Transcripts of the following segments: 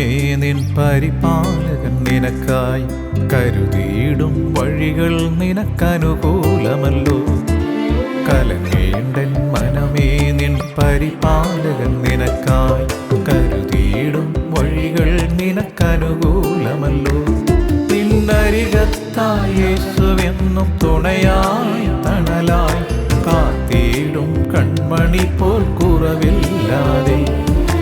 മനമേ നിൻ പരിപാലകൻ നിനക്കായി കരുതിയിടും വഴികൾ നിനക്കനുകൂലമല്ലോ. കലങ്ങേണ്ടൻ മനമേ നിൻ പരിപാലകൻ നിനക്കായി കരുതിയിടും വഴികൾ നിനക്കനുകൂലമല്ലോ. നിന്നരികത്തായേശുവെന്നും തുണയായി തണലായി കാത്തിയിടും കൺമണി പോൽ കുറവില്ലാതെ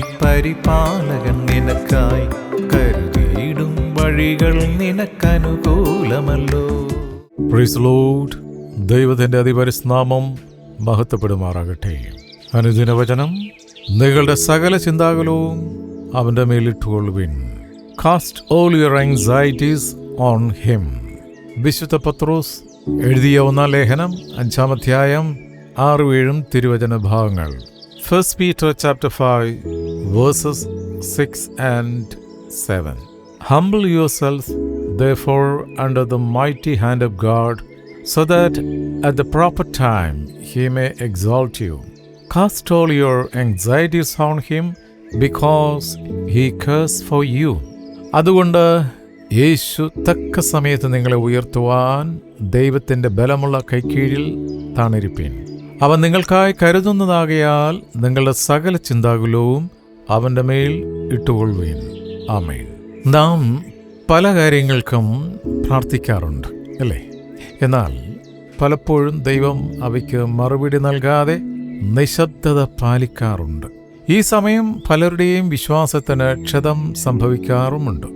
പരിപാലകൻ നിനക്കായി കരുതിയിടും വഴികൾ നിനക്കനുകൂലമല്ലോ. പ്രിസ്ലോഡ് ദൈവത്തിന്റെ അതിപരിസ്നാമം മഹത്വപ്പെടുമാറാകട്ടെ. അനുദിനവചനം നിങ്ങളുടെ സകല ചിന്താകലവും അവന്റെ മേലിട്ടുകൊള്ളുവിൻ. Cast all your anxieties on him വിശുദ്ധ പത്രോസ് എഴുതിയ ഒന്നാം ലേഖനം അഞ്ചാമധ്യായം ആറു ഏഴും തിരുവചന ഭാഗങ്ങൾ. First Peter chapter five verses six and seven Humble yourselves, therefore, under the mighty hand of God, so that at the proper time he may exalt you. Cast all your anxieties on him, because he cares for you. അതുകൊണ്ട് യേശു തക്ക സമയത്ത് നിങ്ങളെ ഉയർത്തുവാൻ ദൈവത്തിന്റെ ബലമുള്ള കൈക്കീഴിൽ താണിരിപ്പീൻ അവൻ നിങ്ങൾക്കായി കരുതുന്നതാകയാൽ നിങ്ങളുടെ സകല ചിന്താകുലവും അവന്റെ മേൽ ഇട്ടുകൊള്ളുവീൻ. ആമേൻ. നാം പല കാര്യങ്ങൾക്കും പ്രാർത്ഥിക്കാറുണ്ട് അല്ലേ? എന്നാൽ പലപ്പോഴും ദൈവം അവയ്ക്ക് മറുപടി നൽകാതെ നിശബ്ദത പാലിക്കാറുണ്ട്. ഈ സമയം പലരുടെയും വിശ്വാസത്തിന് ക്ഷതം സംഭവിക്കാറുമുണ്ട്.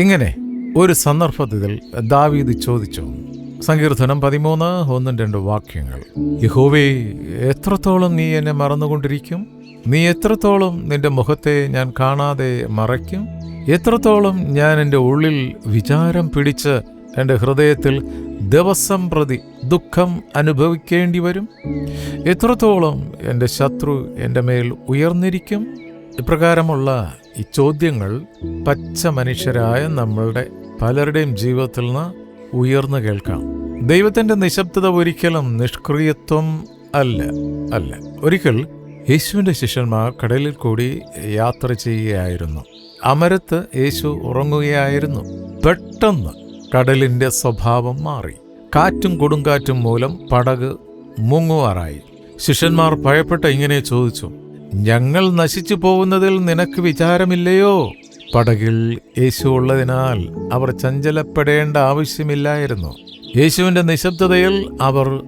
ഇങ്ങനെ ഒരു സന്ദർഭത്തിൽ ദാവീദ് ചോദിച്ചു സങ്കീർത്തനം പതിമൂന്ന് ഒന്നും രണ്ട് വാക്യങ്ങൾ. യഹോവേ എത്രത്തോളം നീ എന്നെ മറന്നുകൊണ്ടിരിക്കും? നീ എത്രത്തോളം നിന്റെ മുഖത്തെ ഞാൻ കാണാതെ മറയ്ക്കും? എത്രത്തോളം ഞാൻ എന്റെ ഉള്ളിൽ വിചാരം പിടിച്ച് എന്റെ ഹൃദയത്തിൽ ദിവസം പ്രതി ദുഃഖം അനുഭവിക്കേണ്ടി വരും? എത്രത്തോളം എന്റെ ശത്രു എന്റെ മേൽ ഉയർന്നിരിക്കും? ഇപ്രകാരമുള്ള ഈ ചോദ്യങ്ങൾ പച്ച മനുഷ്യരായ നമ്മളുടെ പലരുടെയും ജീവിതത്തിൽ നിന്ന് ഉയർന്നു കേൾക്കാം. ദൈവത്തിന്റെ നിശബ്ദത ഒരിക്കലും നിഷ്ക്രിയത്വം അല്ല അല്ല. ഒരിക്കൽ യേശുവിന്റെ ശിഷ്യന്മാർ കടലിൽ കൂടി യാത്ര ചെയ്യുകയായിരുന്നു. അമരത്ത് യേശു ഉറങ്ങുകയായിരുന്നു. പെട്ടെന്ന് കടലിന്റെ സ്വഭാവം മാറി. കാറ്റും കൊടുങ്കാറ്റും മൂലം പടക് മുങ്ങുവാറായി. ശിഷ്യന്മാർ ഭയപ്പെട്ട് ഇങ്ങനെ ചോദിച്ചു ഞങ്ങൾ നശിച്ചു പോകുന്നതിൽ നിനക്ക് വിചാരമില്ലയോ? പടകിൽ യേശു ഉള്ളതിനാൽ അവർ ചഞ്ചലപ്പെടേണ്ട ആവശ്യമില്ലായിരുന്നു. യേശുവിന്റെ നിശബ്ദതയിൽ അവർ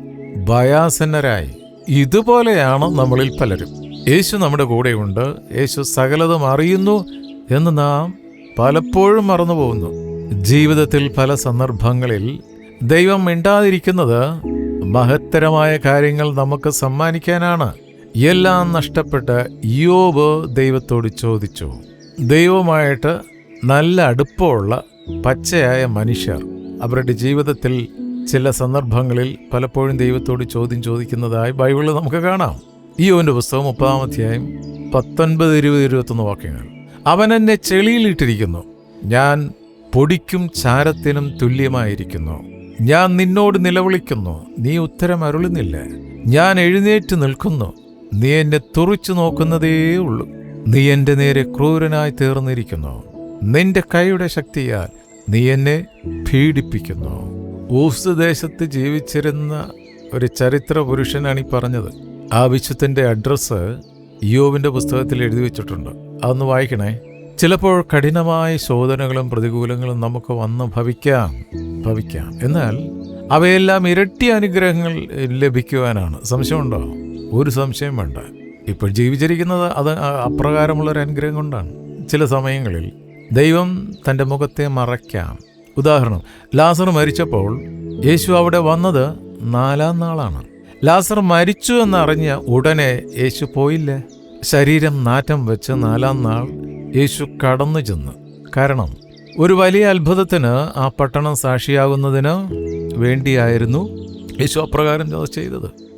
ഭയാസന്നരായി. ഇതുപോലെയാണ് നമ്മളിൽ പലരും. യേശു നമ്മുടെ കൂടെയുണ്ട്. യേശു സകലതും അറിയുന്നു എന്ന് നാം പലപ്പോഴും മറന്നുപോകുന്നു. ജീവിതത്തിൽ പല സന്ദർഭങ്ങളിൽ ദൈവം മിണ്ടാതിരിക്കുന്നത് മഹത്തരമായ കാര്യങ്ങൾ നമുക്ക് സമ്മാനിക്കാനാണ്. എല്ലാം നഷ്ടപ്പെട്ട് യോബ് ദൈവത്തോട് ചോദിച്ചു. ദൈവമായിട്ട് നല്ല അടുപ്പമുള്ള പച്ചയായ മനുഷ്യർ. അവരുടെ ജീവിതത്തിൽ ചില സന്ദർഭങ്ങളിൽ പലപ്പോഴും ദൈവത്തോട് ചോദ്യം ചോദിക്കുന്നതായി ബൈബിളിൽ നമുക്ക് കാണാം. ഈ ഓന്റെ പുസ്തകം മുപ്പതാം അധ്യായം പത്തൊൻപത് ഇരുപത് ഇരുപത്തൊന്ന് വാക്യങ്ങൾ. അവൻ എന്നെ ചെളിയിലിട്ടിരിക്കുന്നു ഞാൻ പൊടിക്കും ചാരത്തിനും തുല്യമായിരിക്കുന്നു. ഞാൻ നിന്നോട് നിലവിളിക്കുന്നു. നീ ഉത്തരം അരുളുന്നില്ല. ഞാൻ എഴുന്നേറ്റ് നിൽക്കുന്നു. നീ എന്നെ തുറിച്ചു നോക്കുന്നതേ ഉള്ളൂ നീ എന്റെ നേരെ ക്രൂരനായി തീർന്നിരിക്കുന്നു. നിന്റെ കൈയുടെ ശക്തിയാൽ നീ എന്നെ പീഡിപ്പിക്കുന്നു. ഊസ് ദേശത്ത് ജീവിച്ചിരുന്ന ഒരു ചരിത്ര പുരുഷനാണ് ഈ പറഞ്ഞത്. ആ വിശ്വത്തിന്റെ അഡ്രസ്സ് യോവിന്റെ പുസ്തകത്തിൽ എഴുതി വെച്ചിട്ടുണ്ട്. അതൊന്ന് വായിക്കണേ. ചിലപ്പോൾ കഠിനമായ ശോധനകളും പ്രതികൂലങ്ങളും നമുക്ക് വന്ന് ഭവിക്കാം ഭവിക്കാം. എന്നാൽ അവയെല്ലാം ഇരട്ടി അനുഗ്രഹങ്ങൾ ലഭിക്കുവാനാണ്. സംശയമുണ്ടോ? ഒരു സംശയം വേണ്ട. ഇപ്പോൾ ജീവിച്ചിരിക്കുന്നത് അത് അപ്രകാരമുള്ള ഒരു അനുഗ്രഹം കൊണ്ടാണ്. ചില സമയങ്ങളിൽ ദൈവം തന്റെ മുഖത്തെ മറയ്ക്കാം. ഉദാഹരണം ലാസർ മരിച്ചപ്പോൾ യേശു അവിടെ വന്നത് നാലാം നാളാണ്. ലാസർ മരിച്ചു എന്നറിഞ്ഞ ഉടനെ യേശു പോയില്ല? ശരീരം നാറ്റം വെച്ച് നാലാം നാൾ യേശു കടന്നു ചെന്ന്. കാരണം ഒരു വലിയ അത്ഭുതത്തിന് ആ പട്ടണം സാക്ഷിയാകുന്നതിന് വേണ്ടിയായിരുന്നു യേശു അപ്രകാരം ചെയ്തത്.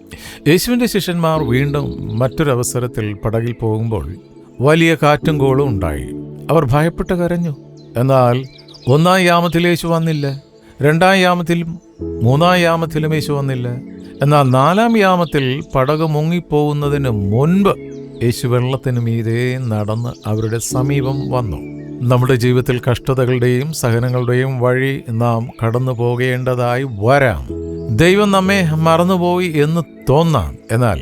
യേശുവിന്റെ ശിഷ്യന്മാർ വീണ്ടും മറ്റൊരവസരത്തിൽ പടകിൽ പോകുമ്പോൾ വലിയ കാറ്റും കോളും ഉണ്ടായി. അവർ ഭയപ്പെട്ട് കരഞ്ഞു. എന്നാൽ ഒന്നാം യാമത്തിൽ യേശു വന്നില്ല. രണ്ടാം യാമത്തിലും മൂന്നാം യാമത്തിലും യേശു വന്നില്ല. എന്നാൽ നാലാം യാമത്തിൽ പടക് മുങ്ങിപ്പോകുന്നതിന് മുൻപ് യേശു വെള്ളത്തിന് മീതെ നടന്ന് അവരുടെ സമീപം വന്നു. നമ്മുടെ ജീവിതത്തിൽ കഷ്ടതകളുടെയും സഹനങ്ങളുടെയും വഴി നാം കടന്നു പോകേണ്ടതായി വരാം. ദൈവം നമ്മെ മറന്നുപോയി എന്ന് തോന്നാം. എന്നാൽ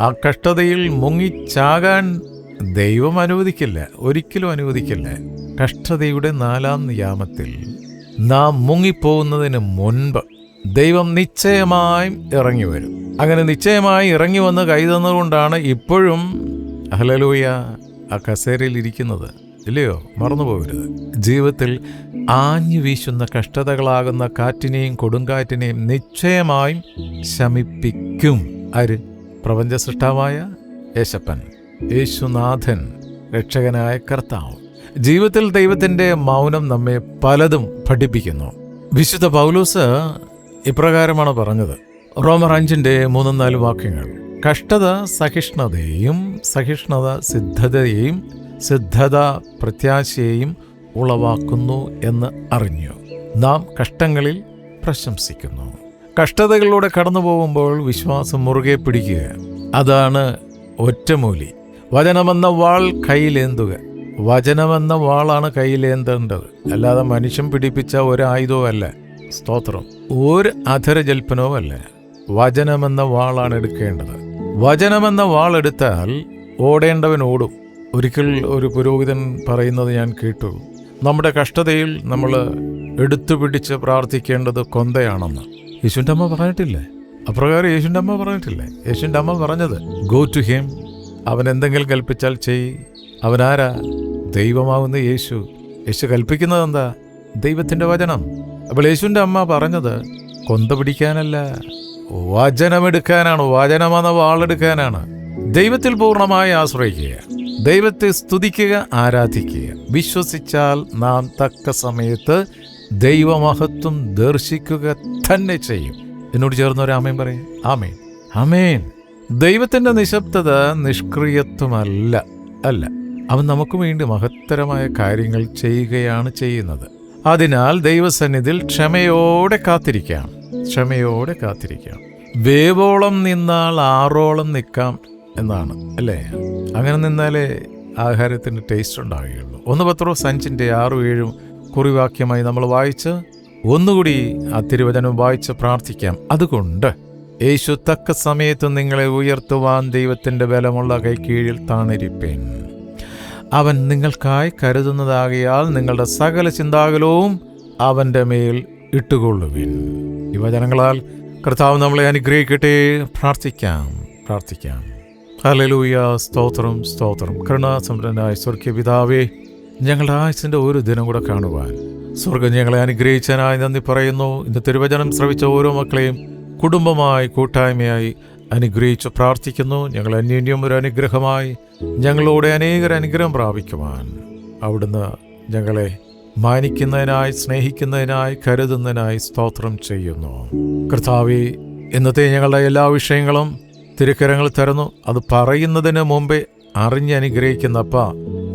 ആ കഷ്ടതയിൽ മുങ്ങിച്ചാകാൻ ദൈവം അനുവദിക്കില്ല. ഒരിക്കലും അനുവദിക്കില്ല. കഷ്ടതയുടെ നാലാം നിയാമത്തിൽ നാം മുങ്ങിപ്പോകുന്നതിന് മുൻപ് ദൈവം നിശ്ചയമായും ഇറങ്ങി വരും അങ്ങനെ നിശ്ചയമായി ഇറങ്ങി വന്ന് കൈതന്നതുകൊണ്ടാണ് ഇപ്പോഴും ഹലലൂയ ആ കസേരയിൽ ഇരിക്കുന്നത്. ഇല്ലയോ? മറന്നുപോകരുത്. ജീവിതത്തിൽ ആഞ്ഞു വീശുന്ന കഷ്ടതകളാകുന്ന കാറ്റിനെയും കൊടുങ്കാറ്റിനെയും നിശ്ചയമായും ശമിപ്പിക്കും ആര്? പ്രപഞ്ച സൃഷ്ടാവായ യേശപ്പൻ യേശുനാഥൻ രക്ഷകനായ കർത്താവ്. ജീവിതത്തിൽ ദൈവത്തിന്റെ മൗനം നമ്മെ പലതും പഠിപ്പിക്കുന്നു. വിശുദ്ധ പൗലൂസ് ഇപ്രകാരമാണ് പറഞ്ഞത്. റോമർ അഞ്ചിന്റെ മൂന്നും നാല് വാക്യങ്ങൾ. കഷ്ടത സഹിഷ്ണുതയും സഹിഷ്ണുത സിദ്ധതയെയും സിദ്ധത പ്രത്യാശയെയും ഉളവാക്കുന്നു എന്ന് അറിഞ്ഞു. നാം കഷ്ടങ്ങളിൽ പ്രശംസിക്കുന്നു. കഷ്ടതകളിലൂടെ കടന്നു പോകുമ്പോൾ വിശ്വാസം മുറുകെ പിടിക്കുക. അതാണ് ഒറ്റമൂലി. വചനമെന്ന വാൾ കയ്യിലേന്തുക. വചനമെന്ന വാളാണ് കയ്യിലേന്തേണ്ടത്. അല്ലാതെ മനുഷ്യൻ പിടിപ്പിച്ച ഒരായുധവും അല്ല സ്തോത്രം. ഒരു അധരജൽപ്പനവും അല്ല വചനമെന്ന വാളാണ് എടുക്കേണ്ടത്. വചനമെന്ന വാളെടുത്താൽ ഓടേണ്ടവൻ ഓടും. ഒരിക്കൽ ഒരു പുരോഹിതൻ പറയുന്നത് ഞാൻ കേട്ടു. നമ്മുടെ കഷ്ടതയിൽ നമ്മൾ എടുത്തു പിടിച്ച് പ്രാർത്ഥിക്കേണ്ടത് കൊന്തയാണെന്ന്. യേശുവിന്റെ അമ്മ പറഞ്ഞിട്ടില്ലേ? അപ്രകാരം യേശുവിന്റെ അമ്മ പറഞ്ഞിട്ടില്ലേ? യേശുവിന്റെ അമ്മ പറഞ്ഞത് ഗോ ടു ഹിം അവൻ എന്തെങ്കിലും കൽപ്പിച്ചാൽ ചെയ്. അവനാരാ? ദൈവമാവുന്ന യേശു. യേശു കൽപ്പിക്കുന്നത് എന്താ? ദൈവത്തിന്റെ വചനം. അപ്പോൾ യേശുവിന്റെ അമ്മ പറഞ്ഞത് കൊന്ത പിടിക്കാനല്ല വചനമെടുക്കാനാണ്. വചനമെന്ന വാളെടുക്കാനാണ്. ദൈവത്തിൽ പൂർണമായി ആശ്രയിക്കുക. ദൈവത്തെ സ്തുതിക്കുക ആരാധിക്കുക. വിശ്വസിച്ചാൽ നാം തക്ക സമയത്ത് ദൈവമഹത്വം ദർശിക്കുക തന്നെ ചെയ്യും. എന്നോട് ചേർന്ന് ഒരു ആമേൻ പറയും. ആമേൻ. ആമേൻ. ദൈവത്തിന്റെ നിശബ്ദത നിഷ്ക്രിയത്വമല്ല. അല്ല അവൻ നമുക്ക് വേണ്ടി മഹത്തരമായ കാര്യങ്ങൾ ചെയ്യുകയാണ് ചെയ്യുന്നത്. അതിനാൽ ദൈവസന്നിധിയിൽ ക്ഷമയോടെ കാത്തിരിക്കാം. ക്ഷമയോടെ കാത്തിരിക്കാം. വേവോളം നിന്നാൽ ആറോളം നിൽക്കാം. എന്നാണ് അല്ലേ? അങ്ങനെ നിന്നാലേ ആഹാരത്തിന് ടേസ്റ്റ് ഉണ്ടാവുകയുള്ളൂ. ഒന്ന് പത്രോ സഞ്ചിന്റെ ആറും ഏഴും കുറിവാക്യമായി നമ്മൾ വായിച്ച് ഒന്നുകൂടി ആ തിരുവചനം വായിച്ച് പ്രാർത്ഥിക്കാം. അതുകൊണ്ട് യേശു തക്ക സമയത്ത് നിങ്ങളെ ഉയർത്തുവാൻ ദൈവത്തിന്റെ ബലമുള്ള കൈക്കീഴിൽ താണിരിപ്പേൻ. അവൻ നിങ്ങൾക്കായി കരുതുന്നതാകിയാൽ നിങ്ങളുടെ സകല ചിന്താകുലവും അവന്റെ മേൽ ഇട്ടുകൊള്ളുവിൻ. യുവജനങ്ങളാൽ കർത്താവ് നമ്മളെ അനുഗ്രഹിക്കട്ടെ. പ്രാർത്ഥിക്കാം പ്രാർത്ഥിക്കാം. ഹലലൂയ സ്തോത്രം സ്തോത്രം. കരുണാസമ്പന്നനായ സ്വർഗീയ പിതാവേ ഞങ്ങളുടെ ആയുസിന്റെ ഒരു ദിനം കൂടെ കാണുവാൻ. സ്വർഗം ഞങ്ങളെ അനുഗ്രഹിച്ചതിനായി നന്ദി പറയുന്നു. ഇന്ന് തിരുവചനം ശ്രവിച്ച ഓരോ മക്കളെയും കുടുംബമായി കൂട്ടായ്മയായി അനുഗ്രഹിച്ചു പ്രാർത്ഥിക്കുന്നു. ഞങ്ങൾ അന്യോന്യം ഒരു അനുഗ്രഹമായി ഞങ്ങളോട് അനേകർ അനുഗ്രഹം പ്രാപിക്കുവാൻ. അവിടുന്ന് ഞങ്ങളെ മാനിക്കുന്നതിനായി സ്നേഹിക്കുന്നതിനായി കരുതുന്നതിനായി സ്തോത്രം ചെയ്യുന്നു. കർത്താവി ഇന്നത്തെ ഞങ്ങളുടെ എല്ലാ വിഷയങ്ങളും തിരുക്കരങ്ങൾ തരുന്നു. അത് പറയുന്നതിന് മുമ്പേ അറിഞ്ഞ് അനുഗ്രഹിക്കുന്നപ്പ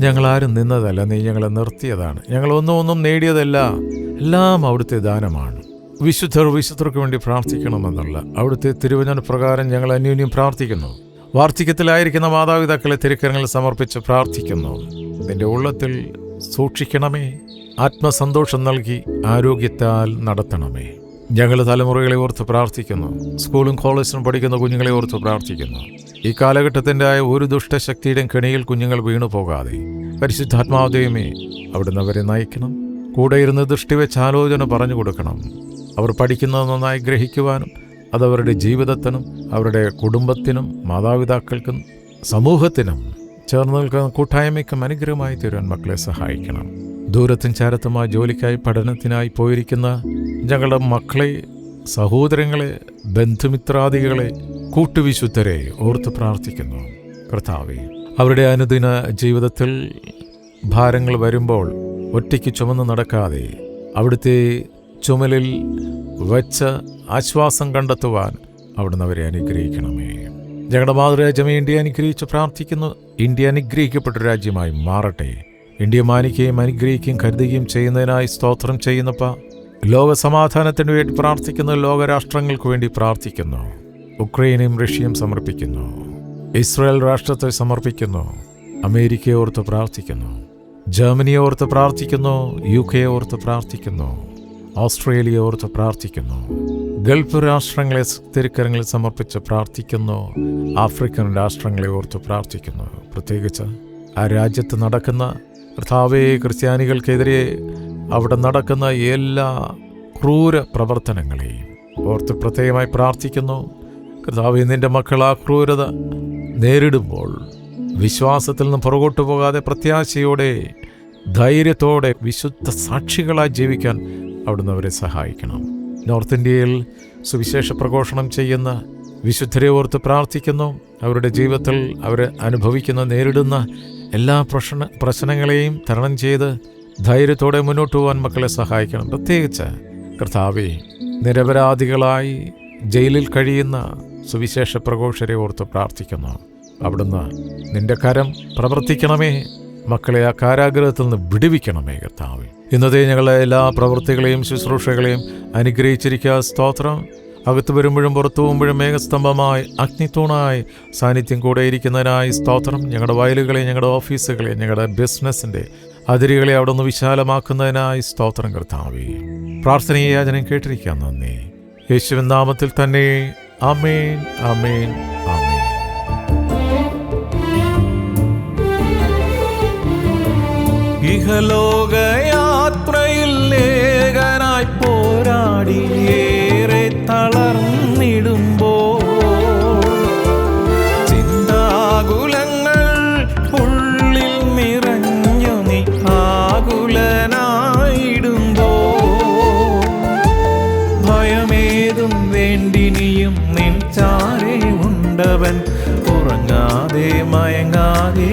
ഞങ്ങളാരും നിന്നതല്ല. നീ ഞങ്ങളെ നിർത്തിയതാണ്. ഞങ്ങൾ ഒന്നും ഒന്നും നേടിയതല്ല. എല്ലാം അവിടുത്തെ ദാനമാണ്. വിശുദ്ധർ വിശുദ്ധർക്ക് വേണ്ടി പ്രാർത്ഥിക്കണമെന്നുള്ള അവിടുത്തെ തിരുവചന പ്രകാരം ഞങ്ങൾ അന്യോന്യം പ്രാർത്ഥിക്കുന്നു. വാർദ്ധക്യത്തിലായിരിക്കുന്ന മാതാപിതാക്കളെ തിരക്കരങ്ങൾ സമർപ്പിച്ച് പ്രാർത്ഥിക്കുന്നു. നിന്റെ ഉള്ളത്തിൽ സൂക്ഷിക്കണമേ. ആത്മസന്തോഷം നൽകി ആരോഗ്യത്താൽ നടത്തണമേ. ഞങ്ങൾ തലമുറകളെ ഓർത്ത് പ്രാർത്ഥിക്കുന്നു. സ്കൂളും കോളേജിലും പഠിക്കുന്ന കുഞ്ഞുങ്ങളെ ഓർത്ത് പ്രാർത്ഥിക്കുന്നു. ഈ കാലഘട്ടത്തിന്റെ ഒരു ദുഷ്ടശക്തിയുടെയും കെണിയിൽ കുഞ്ഞുങ്ങൾ വീണു പോകാതെ പരിശുദ്ധാത്മാവതയുമേ അവിടുന്ന് അവരെ നയിക്കണം. കൂടെ ഇരുന്ന് ദൃഷ്ടി വെച്ച് ആലോചന പറഞ്ഞു കൊടുക്കണം. അവർ പഠിക്കുന്നത് നന്നായി ഗ്രഹിക്കുവാനും അതവരുടെ ജീവിതത്തിനും അവരുടെ കുടുംബത്തിനും മാതാപിതാക്കൾക്കും സമൂഹത്തിനും ചേർന്ന് നിൽക്കുന്ന കൂട്ടായ്മയ്ക്കും അനുഗ്രഹമായി തീരുവാൻ മക്കളെ സഹായിക്കണം. ദൂരത്തും ചാരത്തുമായി ജോലിക്കായി പഠനത്തിനായി പോയിരിക്കുന്ന ഞങ്ങളുടെ മക്കളെ സഹോദരങ്ങളെ ബന്ധുമിത്രാദികളെ കൂട്ടുവിശുദ്ധരെ ഓർത്ത് പ്രാർത്ഥിക്കുന്നു. കർത്താവെ അവരുടെ അനുദിന ജീവിതത്തിൽ ഭാരങ്ങൾ വരുമ്പോൾ ഒറ്റയ്ക്ക് ചുമന്ന് നടക്കാതെ അവിടുത്തെ ചുമലിൽ വച്ച് ആശ്വാസം കണ്ടെത്തുവാൻ അവിടുന്ന് അവരെ അനുഗ്രഹിക്കണമേ. ഞങ്ങളുടെ മാതൃരാജ്യമേ ഇന്ത്യ അനുഗ്രഹിച്ച് പ്രാർത്ഥിക്കുന്നു. ഇന്ത്യ അനുഗ്രഹിക്കപ്പെട്ട രാജ്യമായി മാറട്ടെ. ഇന്ത്യ മാനിക്കുകയും അനുഗ്രഹിക്കുകയും കരുതുകയും ചെയ്യുന്നതിനായി സ്തോത്രം ചെയ്യുന്നപ്പ ലോക സമാധാനത്തിന് വേണ്ടി പ്രാർത്ഥിക്കുന്നു ലോകരാഷ്ട്രങ്ങൾക്ക് വേണ്ടി പ്രാർത്ഥിക്കുന്നു. ഉക്രൈനും റഷ്യയും സമർപ്പിക്കുന്നു. ഇസ്രായേൽ രാഷ്ട്രത്തെ സമർപ്പിക്കുന്നു. അമേരിക്കയെ ഓർത്ത് പ്രാർത്ഥിക്കുന്നു. ജർമ്മനിയെ ഓർത്ത് പ്രാർത്ഥിക്കുന്നു. യു കെ ഓർത്ത് പ്രാർത്ഥിക്കുന്നു. ഓസ്ട്രേലിയ ഓർത്ത് പ്രാർത്ഥിക്കുന്നു. ഗൾഫ് രാഷ്ട്രങ്ങളെ തിരുക്കരങ്ങളിൽ സമർപ്പിച്ച് പ്രാർത്ഥിക്കുന്നു. ആഫ്രിക്കൻ രാഷ്ട്രങ്ങളെ ഓർത്ത് പ്രാർത്ഥിക്കുന്നു. പ്രത്യേകിച്ച് ആ രാജ്യത്ത് നടക്കുന്ന കർത്താവേ ക്രിസ്ത്യാനികൾക്കെതിരെ അവിടെ നടക്കുന്ന എല്ലാ ക്രൂര പ്രവർത്തനങ്ങളെയും ഓർത്ത് പ്രത്യേകമായി പ്രാർത്ഥിക്കുന്നു. കർത്താവ് നിന്റെ മക്കൾ ആ ക്രൂരത നേരിടുമ്പോൾ വിശ്വാസത്തിൽ നിന്ന് പുറകോട്ട് പോകാതെ പ്രത്യാശയോടെ ധൈര്യത്തോടെ വിശുദ്ധ സാക്ഷികളായി ജീവിക്കാൻ അവിടുന്ന് അവരെ സഹായിക്കണം. നോർത്ത് ഇന്ത്യയിൽ സുവിശേഷ പ്രഘോഷണം ചെയ്യുന്ന വിശുദ്ധരെ ഓർത്ത് പ്രാർത്ഥിക്കുന്നു. അവരുടെ ജീവിതത്തിൽ അവർ അനുഭവിക്കുന്ന നേരിടുന്ന എല്ലാ പ്രശ്ന പ്രശ്നങ്ങളെയും തരണം ചെയ്ത് ധൈര്യത്തോടെ മുന്നോട്ട് പോകാൻ മക്കളെ സഹായിക്കണം. പ്രത്യേകിച്ച് കർത്താവെ നിരപരാധികളായി ജയിലിൽ കഴിയുന്ന സുവിശേഷ പ്രഘോഷരെ ഓർത്ത് പ്രാർത്ഥിക്കുന്നു. അവിടുന്ന് നിന്റെ കരം പ്രവർത്തിക്കണമേ. മക്കളെ ആ കാരാഗ്രഹത്തിൽ നിന്ന് വിടുവിക്കണമേ കർത്താവെ. ഇന്നത്തെ ഞങ്ങളെ എല്ലാ പ്രവൃത്തികളെയും ശുശ്രൂഷകളെയും അനുഗ്രഹിച്ചിരിക്കുക സ്തോത്രം. അകത്ത് വരുമ്പോഴും പുറത്തു പോകുമ്പോഴും മേഘസ്തംഭമായി അഗ്നിത്തൂണായി സാന്നിധ്യം കൂടെ ഇരിക്കുന്നതിനായി സ്തോത്രം. ഞങ്ങളുടെ വയലുകളെ ഞങ്ങളുടെ ഓഫീസുകളെ ഞങ്ങളുടെ ബിസിനസ്സിന്റെ അതിരുകളെ അവിടെ നിന്ന് വിശാലമാക്കുന്നതിനായി സ്തോത്രം കർത്താവേ. പ്രാർത്ഥനയെ യാചനം കേട്ടിരിക്കാൻ നന്ദി. യേശുവിൻ നാമത്തിൽ തന്നെ അമേൻ അമേൻ അമേൻ ഇഹലോകയാത്രയിൽ ലേഖനായി പോരാടി തളർന്നിടുമ്പോ ചിന്താകുലങ്ങൾ ഉള്ളിൽ നിറഞ്ഞു നീ ആകുലനായിടുമ്പോ ഭയമേതും വേണ്ടിനിയും നിൻ ചാരേ ഉണ്ടവൻ. ഉറങ്ങാതെ മയങ്ങാതെ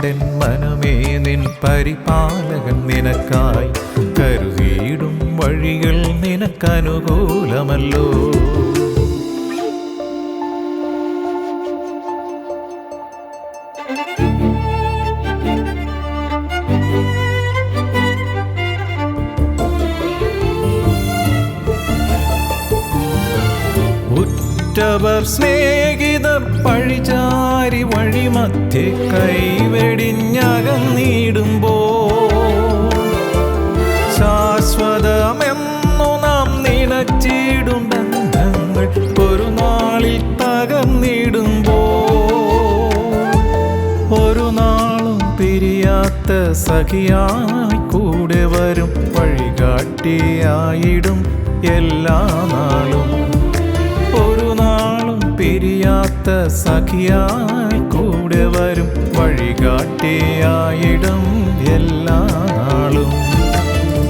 കലങ്ങേണ്ടൻ മനമേ നിൻ പരിപാലകൻ നിനക്കായി കരുതിയിടും വഴികൾ നിനക്കനുകൂലമല്ലോ. ഉറ്റവർ സ്നേഹിതർ പഴിചാരി വഴിമധ്യേ കൈവെടിഞ്ഞകന്നിടുമ്പോ ശാശ്വതമെന്നു നാം നിലച്ചിടും ബന്ധങ്ങൾ ഒരു നാളിൽ തകർന്നിടുമ്പോ ഒരു നാളും പിരിയാത്ത സഖിയായി കൂടെ വരും വഴികാട്ടിയായിടും എല്ലാ നാളും. പിരിയാത്ത സഖിയായി കൂടെ വരും വഴികാട്ടിയായിടും എല്ലാ നാളും.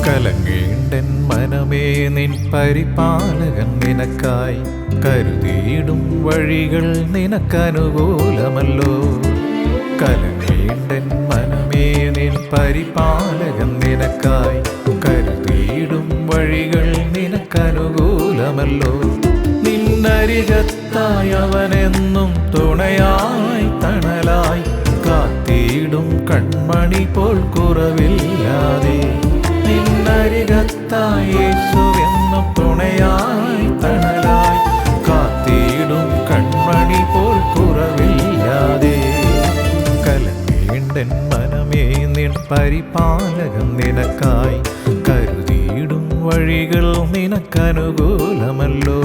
കലങ്ങേണ്ടൻ മനമേ നിൻ പരിപാലകൻ നിനക്കായി കരുതിയിടും വഴികൾ നിനക്കനുകൂലമല്ലോ. കലങ്ങേണ്ടൻ മനമേ നിൻ പരിപാലകൻ നിനക്കായി കരുതിയിടും വഴികൾ നിനക്കനുകൂലമല്ലോ. നിന്നരികത്തായി അവനെന്നും തുണയായി തണലായി കാത്തിയിടും കൺമണി പോൽ കുറവില്ലാതെ. നിന്നരികത്തായി യേശുവെന്നും തുണയായി തണലായി കാത്തിടും കൺമണി പോൽ കുറവില്ലാതെ. കലങ്ങേണ്ടൻ മനമേ നിൻ പരിപാലകം നിനക്കായി കരുതിയിടും വഴികൾ നിനക്കനുകൂലമല്ലോ.